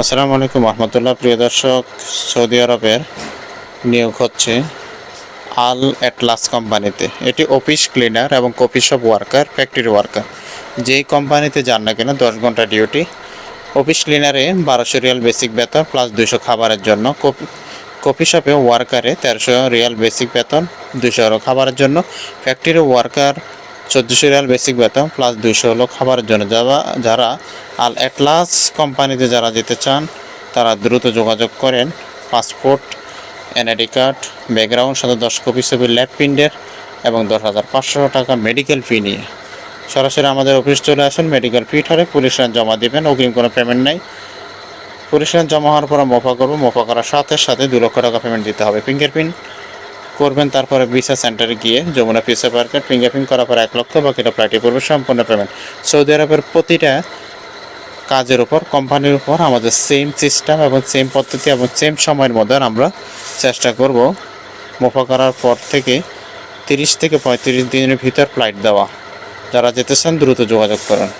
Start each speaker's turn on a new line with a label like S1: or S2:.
S1: আসসালামু আলাইকুম রহমতুল্লাহ, প্রিয় দর্শক, সৌদি আরবের নিয়োগ হচ্ছে আল অ্যাটলাস কোম্পানিতে। এটি অফিস ক্লিনার এবং coffee shop worker, factory worker. যেই কোম্পানিতে যান না কেন, দশ ঘণ্টা ডিউটি। অফিস ক্লিনারে বারোশো রিয়াল বেসিক বেতন প্লাস দুশো খাবারের জন্য। কফি কফি শপে ওয়ার্কারে তেরোশো রিয়াল বেসিক বেতন দুশো খাবারের জন্য। ফ্যাক্টরি ওয়ার্কার চোদ্দোশো রিয়াল বেসিক বেতন প্লাস দুইশো হলো খাবারের জন্য। যারা যারা আল অ্যাটলাস কোম্পানিতে যারা যেতে চান, তারা দ্রুত যোগাযোগ করেন। পাসপোর্ট এনআইডি কার্ড ব্যাকগ্রাউন্ড সাথে দশ কপি ছবি ল্যাব প্রিন্টের এবং দশ হাজার পাঁচশো টাকা মেডিকেল ফি নিয়ে। সরাসরি আমাদের অফিস চলে আসেন মেডিকেল ফি ঠরে পুলিশ লাইন জমা দিবেন, অগ্রিম কোনো পেমেন্ট নেই। পুলিশ লাইন জমা হওয়ার পর মোফা করব, মোফা করার সাথে সাথে দু লক্ষ টাকা পেমেন্ট দিতে হবে। ফিঙ্গারপ্রিন্ট করবেন, তারপরে ভিসা সেন্টারে গিয়ে যমুনা পিসা পার্কের ফিঙ্গারপ্রিন্ট করার পর এক লক্ষ বা বাকিটা ফ্লাইটে পড়বে, সম্পূর্ণ পেমেন্ট সৌদি আরবের প্রতিটা কাজের উপর কোম্পানির উপর আমাদের সেম সিস্টেম এবং সেম পদ্ধতি এবং সেম সময়ের মধ্যে আমরা চেষ্টা করব মোফা করার পর থেকে তিরিশ থেকে পঁয়ত্রিশ দিনের ভিতর ফ্লাইট দেওয়া। যারা যেতে চান, দ্রুত যোগাযোগ করেন।